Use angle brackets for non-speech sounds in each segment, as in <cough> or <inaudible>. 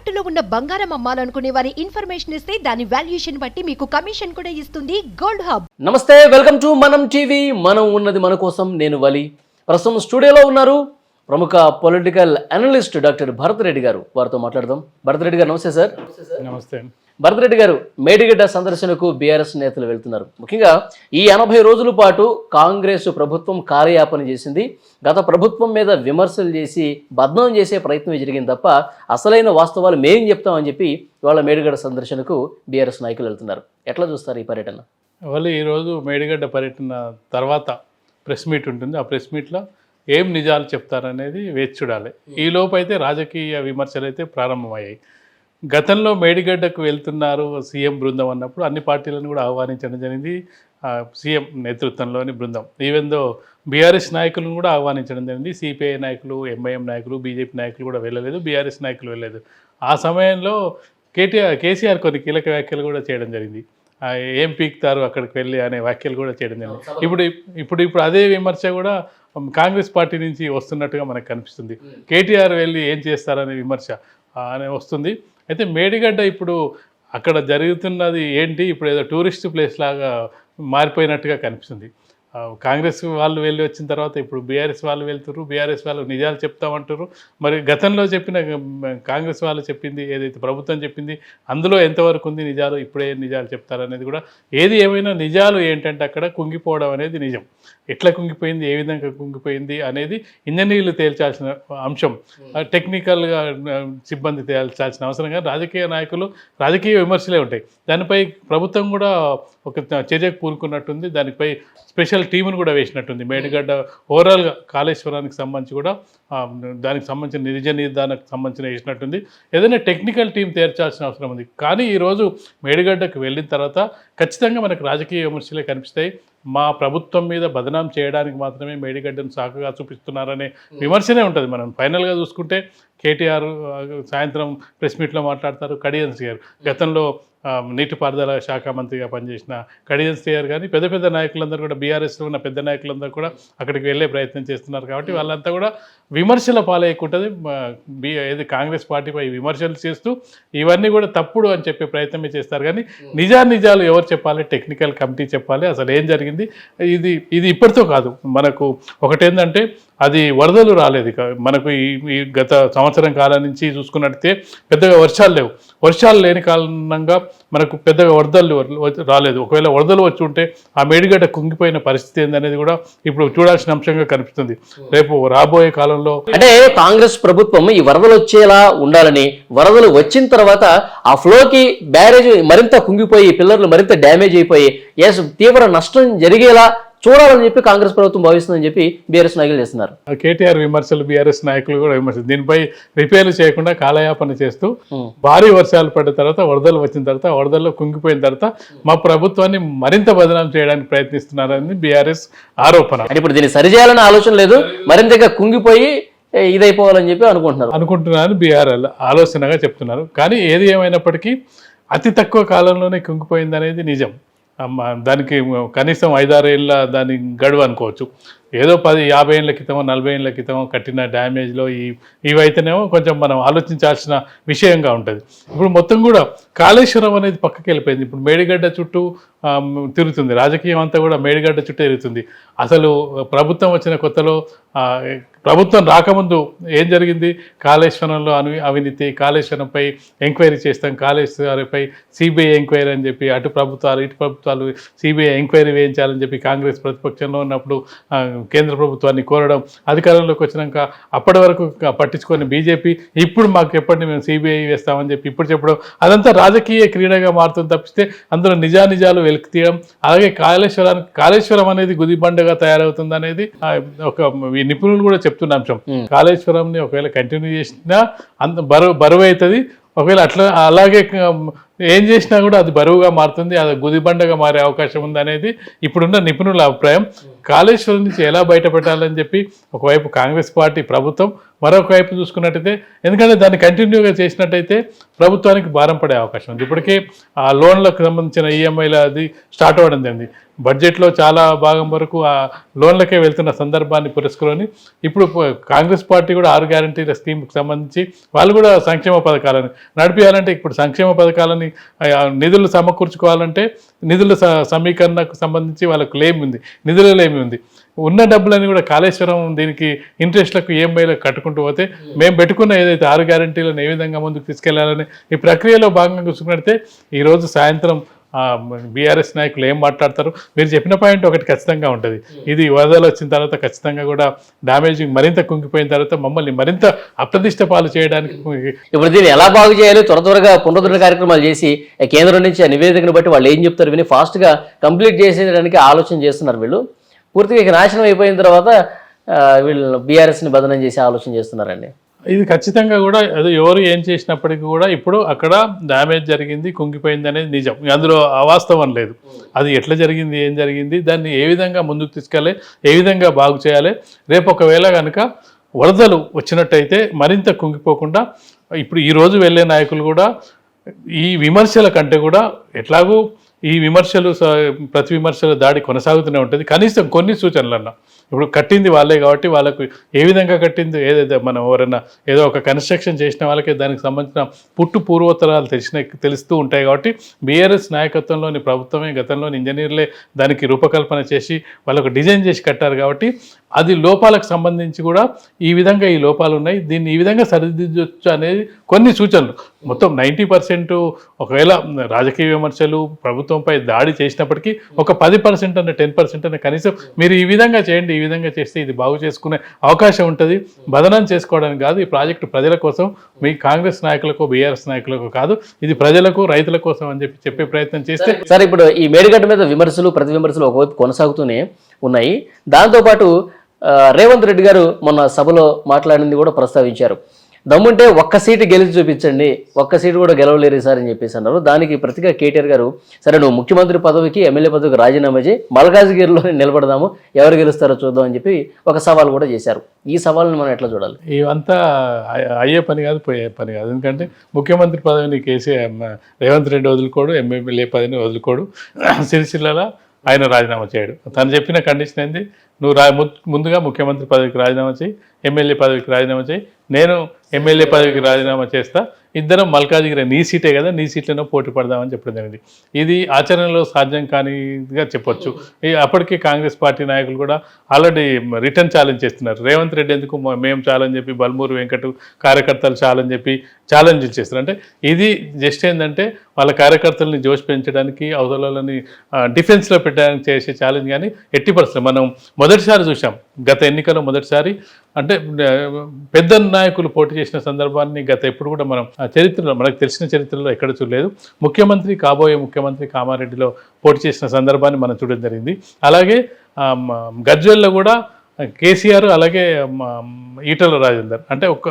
తాకట్టులో ఉన్న బంగారం అమ్మాలనుకునే వారి ఇన్ఫర్మేషన్ ఇస్తే దాని వాల్యుయేషన్ బట్టి మీకు కమిషన్ కూడా ఇస్తుంది gold hub. Namaste welcome to Manam TV. మనం ఉన్నది మన కోసం నేను వలి. ప్రస్తుతం స్టూడియోలో ఉన్నారు ప్రముఖ political analyst doctor Bharath Reddy గారు. వారితో మాట్లాడదాం. భరత్ రెడ్డి గారు నమస్తే సార్. నమస్తే. భరత్రెడ్డి గారు మేడిగడ్డ సందర్శనకు బీఆర్ఎస్ నేతలు వెళ్తున్నారు. ముఖ్యంగా ఈ ఎనభై రోజుల పాటు కాంగ్రెస్ ప్రభుత్వం కార్యాపన చేసింది. గత ప్రభుత్వం మీద విమర్శలు చేసి బద్నం చేసే ప్రయత్నం జరిగింది తప్ప అసలైన వాస్తవాలు మేం చెప్తామని చెప్పి ఇవాళ మేడిగడ్డ సందర్శనకు బీఆర్ఎస్ నాయకులు వెళ్తున్నారు. ఎట్లా చూస్తారు ఈ పర్యటన? వాళ్ళు ఈరోజు మేడిగడ్డ పర్యటన తర్వాత ప్రెస్ మీట్ ఉంటుంది. ఆ ప్రెస్ మీట్లో ఏం నిజాలు చెప్తారనేది వేచి చూడాలి. ఈ అయితే రాజకీయ విమర్శలు అయితే ప్రారంభమయ్యాయి. గతంలో మేడిగడ్డకు వెళ్తున్నారు సీఎం బృందం అన్నప్పుడు అన్ని పార్టీలను కూడా ఆహ్వానించడం జరిగింది. సీఎం నేతృత్వంలోని బృందం. ఈవెన్ దో బీఆర్ఎస్ నాయకులను కూడా ఆహ్వానించడం జరిగింది. సిపిఐ నాయకులు ఎంఐఎం నాయకులు బీజేపీ నాయకులు కూడా వెళ్ళలేదు. బీఆర్ఎస్ నాయకులు వెళ్ళలేదు. ఆ సమయంలో కేటీఆర్ కేసీఆర్ కొన్ని కీలక వ్యాఖ్యలు కూడా చేయడం జరిగింది. ఏం పీకుతారు అక్కడికి వెళ్ళి అనే వ్యాఖ్యలు కూడా చేయడం జరిగింది. ఇప్పుడు ఇప్పుడు ఇప్పుడు అదే విమర్శ కూడా కాంగ్రెస్ పార్టీ నుంచి వస్తున్నట్టుగా మనకు కనిపిస్తుంది. కేటీఆర్ వెళ్ళి ఏం చేస్తారనే విమర్శ అనే వస్తుంది. అయితే మేడిగడ్డ ఇప్పుడు అక్కడ జరుగుతున్నది ఏంటి? ఇప్పుడు ఏదో టూరిస్ట్ ప్లేస్ లాగా మారిపోయినట్టుగా కనిపిస్తుంది. కాంగ్రెస్ వాళ్ళు వెళ్ళి వచ్చిన తర్వాత ఇప్పుడు బీఆర్ఎస్ వాళ్ళు వెళ్తారు బీఆర్ఎస్ వాళ్ళు నిజాలు చెప్తామంటారు మరి గతంలో చెప్పిన కాంగ్రెస్ వాళ్ళు చెప్పింది ఏదైతే ప్రభుత్వం చెప్పింది అందులో ఎంతవరకు ఉంది నిజాలు ఇప్పుడే నిజాలు చెప్తారనేది కూడా ఏది ఏమైనా నిజాలు ఏంటంటే అక్కడ కుంగిపోవడం అనేది నిజం. ఎట్లా కుంగిపోయింది ఏ విధంగా కుంగిపోయింది అనేది ఇంజనీర్లు తేల్చాల్సిన అంశం. టెక్నికల్గా సిబ్బంది తేల్చాల్సిన అవసరం కానీ రాజకీయ నాయకులు రాజకీయ విమర్శలే ఉంటాయి. దానిపై ప్రభుత్వం కూడా ఒక చర్యకు పూనుకున్నట్టుంది. దానిపై స్పెషల్ టీమును కూడా వేసినట్టుంది. మేడిగడ్డ ఓవరాల్గా కాళేశ్వరానికి సంబంధించి కూడా దానికి సంబంధించిన నిజ నిర్ధారణకు సంబంధించిన వేసినట్టుంది. ఏదైనా టెక్నికల్ టీం తేర్చాల్సిన అవసరం ఉంది. కానీ ఈరోజు మేడిగడ్డకు వెళ్ళిన తర్వాత ఖచ్చితంగా మనకు రాజకీయ విమర్శలే కనిపిస్తాయి. మా ప్రభుత్వం మీద బదనాం చేయడానికి మాత్రమే మేడిగడ్డను సాకుగా చూపిస్తున్నారనే విమర్శనే ఉంటుంది. మనం ఫైనల్గా చూసుకుంటే కేటీఆర్ సాయంత్రం ప్రెస్ మీట్లో మాట్లాడతారు. కడియన్స్ గారు గతంలో నీటిపారుదల శాఖ మంత్రిగా పనిచేసిన కడియన్స్ గారు కానీ పెద్ద పెద్ద నాయకులందరూ కూడా బీఆర్ఎస్లో ఉన్న పెద్ద నాయకులందరూ కూడా అక్కడికి వెళ్ళే ప్రయత్నం చేస్తున్నారు కాబట్టి వాళ్ళంతా కూడా విమర్శల పాలయ్యకుంటుంది బీ ఏది కాంగ్రెస్ పార్టీపై విమర్శలు చేస్తూ ఇవన్నీ కూడా తప్పుడు అని చెప్పే ప్రయత్నమే చేస్తారు. కానీ నిజా నిజాలు ఎవరు చెప్పాలి? టెక్నికల్ కమిటీ చెప్పాలి. అసలు ఏం జరిగింది? ఇది ఇది ఇప్పటితో కాదు. మనకు ఒకటేంటంటే అది వరదలు రాలేదు మనకు ఈ గత సంవత్సరం కాలం నుంచి చూసుకున్నట్టయితే పెద్దగా వర్షాలు లేవు. వర్షాలు లేని కారణంగా మనకు పెద్దగా వరదలు రాలేదు. ఒకవేళ వరదలు వచ్చి ఉంటే ఆ మేడిగడ్డ కుంగిపోయిన పరిస్థితి ఏందనేది కూడా ఇప్పుడు చూడాల్సిన అంశంగా కనిపిస్తుంది. రేపు రాబోయే కాలంలో అంటే కాంగ్రెస్ ప్రభుత్వం ఈ వరదలు వచ్చేలా ఉండాలని వరదలు వచ్చిన తర్వాత ఆ ఫ్లోకి బ్యారేజ్ మరింత కుంగిపోయి పిల్లర్లు మరింత డ్యామేజ్ అయిపోయి ఎస్ తీవ్ర నష్టం జరిగేలా చూడాలని చెప్పి కాంగ్రెస్ ప్రభుత్వం భావిస్తుందని చెప్పి బీఆర్ఎస్ నాయకులు చేస్తున్నారు. కేటీఆర్ విమర్శలు బీఆర్ఎస్ నాయకులు కూడా విమర్శలు దీనిపై రిపేర్లు చేయకుండా కాలయాపన చేస్తూ భారీ వర్షాలు పడిన తర్వాత వరదలు వచ్చిన తర్వాత వరదల్లో కుంగిపోయిన తర్వాత మా ప్రభుత్వాన్ని మరింత బదనాం చేయడానికి ప్రయత్నిస్తున్నారని బీఆర్ఎస్ ఆరోపణ. ఇప్పుడు దీన్ని సరిచేయాలనే ఆలోచన లేదు మరింతగా కుంగిపోయి ఇదైపోవాలని చెప్పి అనుకుంటున్నారు. అనుకుంటున్నారని బీఆర్ఎల్ ఆలోచనగా చెప్తున్నారు. కానీ ఏది ఏమైనప్పటికీ అతి తక్కువ కాలంలోనే కుంగిపోయింది అనేది నిజం. దానికి కనీసం ఐదారేళ్ళ దాని గడువు అనుకోవచ్చు. ఏదో పది యాభై ఏళ్ళ క్రితమో నలభై ఏళ్ళ క్రితమో కట్టిన డ్యామేజ్లో ఈ ఇవైతేనేమో కొంచెం మనం ఆలోచించాల్సిన విషయంగా ఉంటుంది. ఇప్పుడు మొత్తం కూడా కాళేశ్వరం అనేది పక్కకి వెళ్ళిపోయింది. ఇప్పుడు మేడిగడ్డ చుట్టూ తిరుగుతుంది. రాజకీయం అంతా కూడా మేడిగడ్డ చుట్టూ తిరుగుతుంది. అసలు ప్రభుత్వం వచ్చిన కొత్తలో ప్రభుత్వం రాకముందు ఏం జరిగింది? కాళేశ్వరంలో అను అవినీతి కాళేశ్వరంపై ఎంక్వైరీ చేస్తాం కాళేశ్వరంపై సిబిఐ ఎంక్వైరీ అని చెప్పి అటు ప్రభుత్వాలు ఇటు ప్రభుత్వాలు సిబిఐ ఎంక్వైరీ వేయించాలని చెప్పి కాంగ్రెస్ ప్రతిపక్షంలో ఉన్నప్పుడు కేంద్ర ప్రభుత్వాన్ని కోరడం అధికారంలోకి వచ్చినాక అప్పటి వరకు పట్టించుకొని బీజేపీ ఇప్పుడు మాకు ఎప్పటి మేము సిబిఐ వేస్తామని చెప్పి ఇప్పుడు చెప్పడం అదంతా రాజకీయ క్రీడగా మారుతుంది తప్పిస్తే అందులో నిజానిజాలు వెలికి తీయడం అలాగే కాళేశ్వరానికి కాళేశ్వరం అనేది గుదిబండగా తయారవుతుంది అనేది ఒక నిపుణులు కూడా చెప్తున్న అంశం. కాళేశ్వరంని ఒకవేళ కంటిన్యూ చేసినా అంత బరువు బరువు అవుతుంది. ఒకవేళ అట్లా అలాగే ఏం చేసినా కూడా అది బరువుగా మారుతుంది అది గుదిబండగా మారే అవకాశం ఉంది అనేది ఇప్పుడున్న నిపుణుల అభిప్రాయం. కాళేశ్వరం నుంచి ఎలా బయటపెట్టాలని చెప్పి ఒకవైపు కాంగ్రెస్ పార్టీ ప్రభుత్వం మరొక వైపు చూసుకున్నట్టయితే ఎందుకంటే దాన్ని కంటిన్యూగా చేసినట్టయితే ప్రభుత్వానికి భారం పడే అవకాశం ఉంది. ఇప్పటికే ఆ లోన్లకు సంబంధించిన ఈఎంఐల అది స్టార్ట్ అవ్వడం జరిగింది. బడ్జెట్లో చాలా భాగం వరకు ఆ లోన్లకే వెళ్తున్న సందర్భాన్ని పురస్కరుని ఇప్పుడు కాంగ్రెస్ పార్టీ కూడా ఆరు గ్యారంటీల స్కీమ్కి సంబంధించి వాళ్ళు కూడా సంక్షేమ పథకాలను నడిపించాలంటే ఇప్పుడు సంక్షేమ పథకాలని నిధులు సమకూర్చుకోవాలంటే నిధుల స- సమీకరణకు సంబంధించి వాళ్ళకు లేమి ఉంది. నిధులు ఏమి ఉంది? ఉన్న డబ్బులని కూడా కాళేశ్వరం దీనికి ఇంట్రెస్ట్లకు ఈఎంఐలకు కట్టుకుంటూ పోతే మేము పెట్టుకున్న ఏదైతే ఆరు గ్యారంటీలను ఏ విధంగా ముందుకు తీసుకెళ్ళాలని ఈ ప్రక్రియలో భాగంగా చూసుకున్నట్టే ఈరోజు సాయంత్రం బీఆర్ఎస్ నాయకులు ఏం మాట్లాడతారు? మీరు చెప్పిన పాయింట్ ఒకటి ఖచ్చితంగా ఉంటుంది. ఇది వరదలు వచ్చిన తర్వాత ఖచ్చితంగా కూడా డ్యామేజింగ్ మరింత కుంగిపోయిన తర్వాత మమ్మల్ని మరింత అప్రతిష్ట పాలు చేయడానికి ఇప్పుడు దీన్ని ఎలా బాగు చేయాలి? త్వర త్వరగా పునరుద్ధరణ కార్యక్రమాలు చేసి కేంద్రం నుంచి నివేదికను బట్టి వాళ్ళు ఏం చెప్తారు? విని ఫాస్ట్గా కంప్లీట్ చేసేయడానికి ఆలోచన చేస్తున్నారు వీళ్ళు. పూర్తిగా ఇక నాశనం అయిపోయిన తర్వాత వీళ్ళు బీఆర్ఎస్ని బదనం చేసి ఆలోచన చేస్తున్నారండి. ఇది ఖచ్చితంగా కూడా అది ఎవరు ఏం చేసినప్పటికీ కూడా ఇప్పుడు అక్కడ డ్యామేజ్ జరిగింది కుంగిపోయింది అనేది నిజం. అందులో అవాస్తవం లేదు. అది ఎట్లా జరిగింది ఏం జరిగింది దాన్ని ఏ విధంగా ముందుకు తీసుకెళ్ళాలి ఏ విధంగా బాగు చేయాలి రేపు ఒకవేళ కనుక వరదలు వచ్చినట్టయితే మరింత కుంగిపోకుండా ఇప్పుడు ఈరోజు వెళ్ళే నాయకులు కూడా ఈ విమర్శల కంటే కూడా ఎట్లాగూ ఈ విమర్శలు స- ప్రతి విమర్శల దాడి కొనసాగుతూనే ఉంటుంది. కనీసం కొన్ని సూచనలన్నా. ఇప్పుడు కట్టింది వాళ్ళే కాబట్టి వాళ్ళకు ఏ విధంగా కట్టింది? ఏదైతే మనం ఎవరైనా ఏదో ఒక కన్స్ట్రక్షన్ చేసిన వాళ్ళకి దానికి సంబంధించిన పుట్టు పూర్వోత్తరాలు తెలిసిన తెలుస్తూ ఉంటాయి కాబట్టి బీఆర్ఎస్ నాయకత్వంలోని ప్రభుత్వమే గతంలోని ఇంజనీర్లే దానికి రూపకల్పన చేసి వాళ్ళకు డిజైన్ చేసి కట్టారు కాబట్టి అది లోపాలకు సంబంధించి కూడా ఈ విధంగా ఈ లోపాలు ఉన్నాయి. దీన్ని ఈ విధంగా సరిదిద్దొచ్చు అనేది కొన్ని సూచనలు. మొత్తం నైంటీ పర్సెంట్ ఒకవేళ రాజకీయ విమర్శలు ప్రభుత్వంపై దాడి చేసినప్పటికీ ఒక పది పర్సెంట్ అన్న టెన్ పర్సెంట్ అన్న కనీసం మీరు ఈ విధంగా చేయండి విధంగా చేస్తే ఇది బాగు చేసుకునే అవకాశం ఉంటుంది. బదనం చేసుకోవడానికి కాదు ఈ ప్రాజెక్టు ప్రజల కోసం మీ కాంగ్రెస్ నాయకులకు బీఆర్ఎస్ నాయకులకు కాదు ఇది ప్రజలకు రైతుల కోసం అని చెప్పి చెప్పే ప్రయత్నం చేస్తే సార్ ఇప్పుడు ఈ మేడిగడ్డ మీద విమర్శలు ప్రతి విమర్శలు ఒకవైపు కొనసాగుతూనే ఉన్నాయి. దాంతోపాటు రేవంత్ రెడ్డి గారు మొన్న సభలో మాట్లాడింది కూడా ప్రస్తావించారు. దమ్ముంటే ఒక్క సీటు గెలిచి చూపించండి ఒక్క సీటు కూడా గెలవలేరు సార్ అని చెప్పేసి అన్నారు. దానికి ప్రతిగా కేటీఆర్ గారు సరే నువ్వు ముఖ్యమంత్రి పదవికి ఎమ్మెల్యే పదవికి రాజీనామా చేయి మల్కాజ్గిరిలో నిలబడదాము ఎవరు గెలుస్తారో చూద్దాం అని చెప్పి ఒక సవాల్ కూడా చేశారు. ఈ సవాల్ని మనం ఎట్లా చూడాలి? ఇవంతా అయ్యే- పని కాదు పోయే పని కాదు. ఎందుకంటే ముఖ్యమంత్రి పదవిని కేసీఆర్ రేవంత్ రెడ్డి వదులుకోడు ఎమ్మెల్యే పదవిని వదులుకోడు. <clears throat> సిరిసిల్లలో ఆయన రాజీనామా చేయడు. తను చెప్పిన కండిషన్ ఏంది? నువ్వు రా ము- ముందుగా ముఖ్యమంత్రి పదవికి రాజీనామా చేయి ఎమ్మెల్యే పదవికి రాజీనామా చేయి. నేను ఎమ్మెల్యే పదవికి రాజీనామా చేస్తా ఇద్దరం మల్కాజిగిరి నీ సీటే కదా నీ సీట్లోనే పోటీ పడదామని చెప్పడం జరిగింది. ఇది ఆచరణలో సాధ్యం కానిగా చెప్పొచ్చు. అప్పటికే కాంగ్రెస్ పార్టీ నాయకులు కూడా ఆల్రెడీ రిటర్న్ ఛాలెంజ్ చేస్తున్నారు. రేవంత్ రెడ్డి ఎందుకు మేము ఛాలెంజ్ చెప్పి బల్మూరు వెంకట్ కార్యకర్తలు ఛాలెంజ్ చెప్పి ఛాలెంజ్ చేస్తున్నారు. అంటే ఇది జస్ట్ ఏంటంటే వాళ్ళ కార్యకర్తలని జోష్ పెంచడానికి అవతలని డిఫెన్స్లో పెట్టడానికి చేసే ఛాలెంజ్ కానీ ఎట్టి పరిస్థితి మనం మొదటిసారి చూసాం గత ఎన్నికల్లో మొదటిసారి అంటే పెద్ద నాయకులు పోటీ చేసిన సందర్భాన్ని గత ఎప్పుడు కూడా మనం ఆ చరిత్రలో మనకు తెలిసిన చరిత్రలో ఎక్కడ చూడలేదు. ముఖ్యమంత్రి కాబోయే ముఖ్యమంత్రి కామారెడ్డిలో పోటీ చేసిన సందర్భాన్ని మనం చూడడం జరిగింది. అలాగే గజ్వెల్లో కూడా కేసీఆర్ అలాగే ఈటల రాజేందర్ అంటే ఒక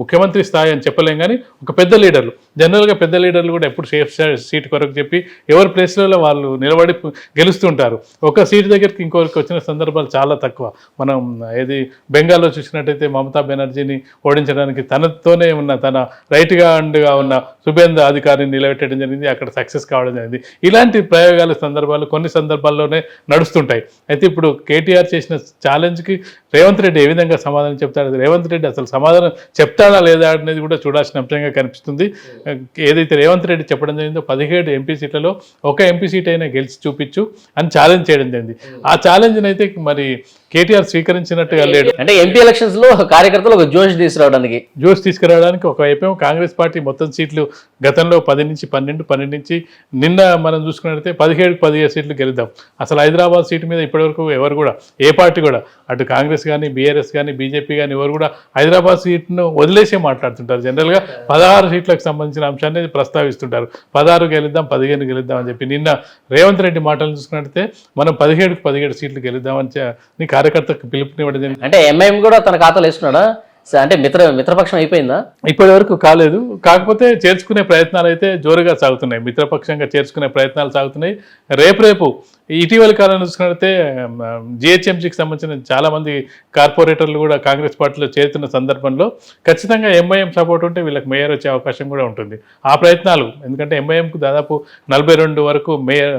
ముఖ్యమంత్రి స్థాయి అని చెప్పలేం కానీ ఒక పెద్ద లీడర్లు. జనరల్గా పెద్ద లీడర్లు కూడా ఎప్పుడు సేఫ్ సీట్ కొరకు చెప్పి ఎవరి ప్లేస్లలో వాళ్ళు నిలబడి గెలుస్తుంటారు. ఒక సీట్ దగ్గరికి ఇంకొకరికి వచ్చిన సందర్భాలు చాలా తక్కువ. మనం ఏది బెంగాల్లో చూసినట్టయితే మమతా బెనర్జీని ఓడించడానికి తనతోనే ఉన్న తన రైట్ హ్యాండ్గా ఉన్న సుభేంద్ర అధికారిని నిలబెట్టడం జరిగింది. అక్కడ సక్సెస్ కావడం జరిగింది. ఇలాంటి ప్రయోగాల సందర్భాలు కొన్ని సందర్భాల్లోనే నడుస్తుంటాయి. అయితే ఇప్పుడు కేటీఆర్ చేసిన ఛాలెంజ్కి రేవంత్ రెడ్డి ఏ విధంగా సమాధానం చెప్తాడు? రేవంత్ రెడ్డి అసలు సమాధానం చెప్తాడా లేదా అనేది కూడా చూడాల్సిన అంశంగా కనిపిస్తుంది. ఏదైతే రేవంత్ రెడ్డి చెప్పడం జరిగిందో పదిహేడు ఎంపీ సీట్లలో ఒక ఎంపీ సీట్ అయినా గెలిచి చూపించు అని ఛాలెంజ్ చేయడం జరిగింది. ఆ ఛాలెంజ్ని అయితే మరి కేటీఆర్ స్వీకరించినట్టుగా లేడు. అంటే ఎంపీ ఎలక్షన్స్లో కార్యకర్తలు ఒక జోష్ తీసుకురావడానికి. జోష్ తీసుకురావడానికి ఒకవైపేమో కాంగ్రెస్ పార్టీ మొత్తం సీట్లు గతంలో పది నుంచి పన్నెండు పన్నెండు నుంచి నిన్న మనం చూసుకున్నట్లయితే పదిహేడు పదిహేడు సీట్లు గెలుద్దాం. అసలు హైదరాబాద్ సీటు మీద ఇప్పటివరకు ఎవరు కూడా ఏ పార్టీ కూడా అటు కాంగ్రెస్ కానీ బీఆర్ఎస్ కానీ బీజేపీ కానీ ఎవరు కూడా హైదరాబాద్ సీట్ను వదిలేసే మాట్లాడుతుంటారు. జనరల్గా పదహారు సీట్లకు సంబంధించిన అంశాన్ని ప్రస్తావిస్తుంటారు. పదహారు గెలుద్దాం పదిహేను గెలుద్దాం అని చెప్పి నిన్న రేవంత్ రెడ్డి మాటలు చూసుకున్నట్లయితే మనం పదిహేడుకు పదిహేడు సీట్లు గెలుద్దామని కార్యకర్తకు పిలుపునివ్వడం జరిగింది. అంటే ఎంఐఎం కూడా తన ఖాతాలో వేసుకున్నాడా? స- అంటే మిత్ర మిత్రపక్షం అయిపోయిందా? ఇప్పటి వరకు కాలేదు. కాకపోతే చేర్చుకునే ప్రయత్నాలు అయితే జోరుగా సాగుతున్నాయి. మిత్రపక్షంగా చేర్చుకునే ప్రయత్నాలు సాగుతున్నాయి. రేపు రేపు ఇటీవల కాలంలో చూసుకున్నట్లయితే జిహెచ్ఎంసీకి సంబంధించిన చాలామంది కార్పొరేటర్లు కూడా కాంగ్రెస్ పార్టీలో చేరుతున్న సందర్భంలో ఖచ్చితంగా ఎంఐఎం సపోర్ట్ ఉంటే వీళ్ళకి మేయర్ వచ్చే అవకాశం కూడా ఉంటుంది. ఆ ప్రయత్నాలు ఎందుకంటే ఎంఐఎంకు దాదాపు నలభై రెండు వరకు మేయర్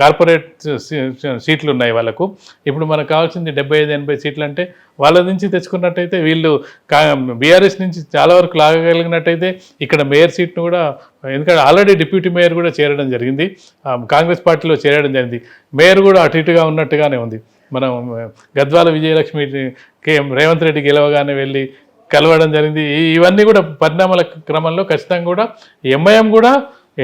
కార్పొరేట్ సీట్లు ఉన్నాయి వాళ్ళకు. ఇప్పుడు మనకు కావాల్సింది డెబ్బై ఐదు ఎనభై సీట్లు అంటే వాళ్ళ నుంచి తెచ్చుకున్నట్టయితే వీళ్ళు బీఆర్ఎస్ నుంచి చాలా వరకు లాగగలిగినట్టయితే ఇక్కడ మేయర్ సీట్ను కూడా ఎందుకంటే ఆల్రెడీ డిప్యూటీ మేయర్ కూడా చేరడం జరిగింది. కాంగ్రెస్ పార్టీలో చేరడం జరిగింది. మేయర్ కూడా అటు ఇటుగా ఉన్నట్టుగానే ఉంది. మనం గద్వాల విజయలక్ష్మి కేఎం రేవంత్ రెడ్డి గెలవగానే వెళ్ళి కలవడం జరిగింది. ఇవన్నీ కూడా పరిణామాల క్రమంలో ఖచ్చితంగా కూడా ఎంఐఎం కూడా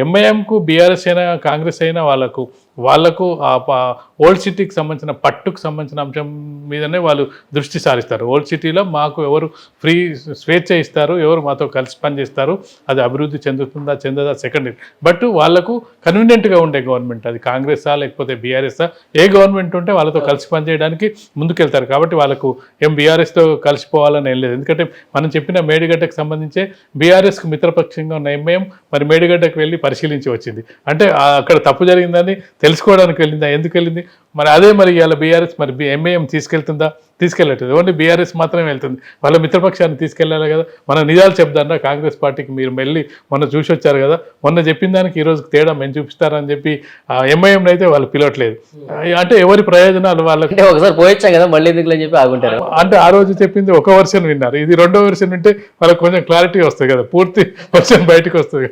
ఎంఐఎంకు బీఆర్ఎస్ అయినా కాంగ్రెస్ అయినా వాళ్ళకు వాళ్ళకు ఆ ప- ఓల్డ్ సిటీకి సంబంధించిన పట్టుకు సంబంధించిన అంశం మీదనే వాళ్ళు దృష్టి సారిస్తారు. ఓల్డ్ సిటీలో మాకు ఎవరు ఫ్రీ స్వేచ్ఛ ఇస్తారు ఎవరు మాతో కలిసి పనిచేస్తారు అది అభివృద్ధి చెందుతుందా చెందదా సెకండరీ బట్ వాళ్ళకు కన్వీనియంట్గా ఉండే గవర్నమెంట్ అది కాంగ్రెసా లేకపోతే బీఆర్ఎస్ఆ ఏ గవర్నమెంట్ ఉంటే వాళ్ళతో కలిసి పనిచేయడానికి ముందుకెళ్తారు. కాబట్టి వాళ్ళకు ఏం బీఆర్ఎస్తో కలిసిపోవాలని ఏం లేదు. ఎందుకంటే మనం చెప్పిన మేడిగడ్డకు సంబంధించే బీఆర్ఎస్కు మిత్రపక్షంగా ఉన్న ఎంఏఎం మరి మేడిగడ్డకు వెళ్ళి పరిశీలించి వచ్చింది. అంటే అక్కడ తప్పు జరిగిందని తెలుసుకోవడానికి వెళ్ళిందా? ఎందుకు వెళ్ళింది? మరి అదే మరి ఇవాళ బీఆర్ఎస్ మరి ఎంఐఎం తీసుకెళ్తుందా? తీసుకెళ్ళట్లేదు. ఓన్లీ బీఆర్ఎస్ మాత్రమే వెళ్తుంది. వాళ్ళ మిత్రపక్షాన్ని తీసుకెళ్ళాలి కదా. మన నిజాలు చెప్తారా కాంగ్రెస్ పార్టీకి మీరు వెళ్ళి మొన్న చూసి వచ్చారు కదా. మొన్న చెప్పిన దానికి ఈ రోజు తేడా మేము చూపిస్తారని చెప్పి ఎంఐఎం అయితే వాళ్ళు పిలవట్లేదు. అంటే ఎవరి ప్రయోజనాలు వాళ్ళకి? అంటే ఒకసారి పోయొచ్చాం కదా మళ్ళీ ఎందుకులని చెప్పి ఆగుంటారు. అంటే ఆ రోజు చెప్పింది ఒక వర్షన్ విన్నారు. ఇది రెండో వర్షన్ వింటే వాళ్ళకి కొంచెం క్లారిటీ వస్తుంది కదా. పూర్తి వర్షన్ బయటకు వస్తుంది.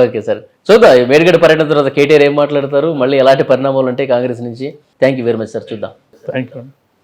Okay sir. చూద్దాం ఈ మేడిగడ్డ పర్యటన తర్వాత కేటీఆర్ ఏం మాట్లాడతారు? మళ్ళీ ఎలాంటి పరిణామాలు ఉంటాయి కాంగ్రెస్ నుంచి? Thank you very much sir చూద్దాం. Thank you